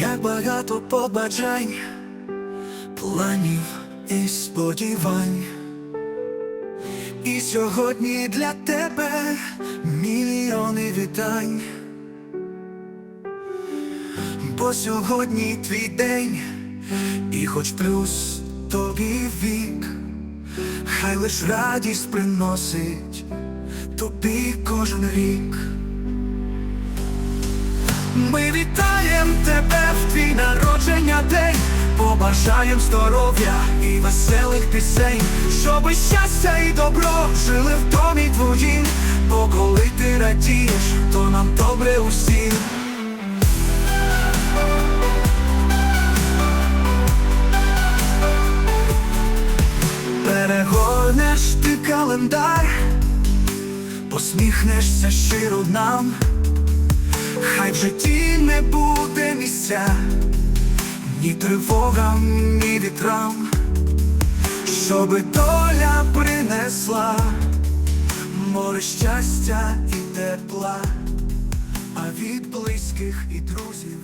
як багато побажань, планів і сподівань. І сьогодні для тебе мільйони вітань. Бо сьогодні твій день, і хоч плюс тобі вік, хай лиш радість приносить тобі кожен рік. Ми вітаєм тебе в твій народження день, побажаєм здоров'я і веселих пісень, щоби щастя і добро жили в домі твоїм, бо коли ти радієш, то нам добре усім. Перегорнеш ти календар, посміхнешся щиро нам, в житті не буде місця, ні тривогам, ні вітрам, щоби доля принесла море щастя і тепла, а від близьких і друзів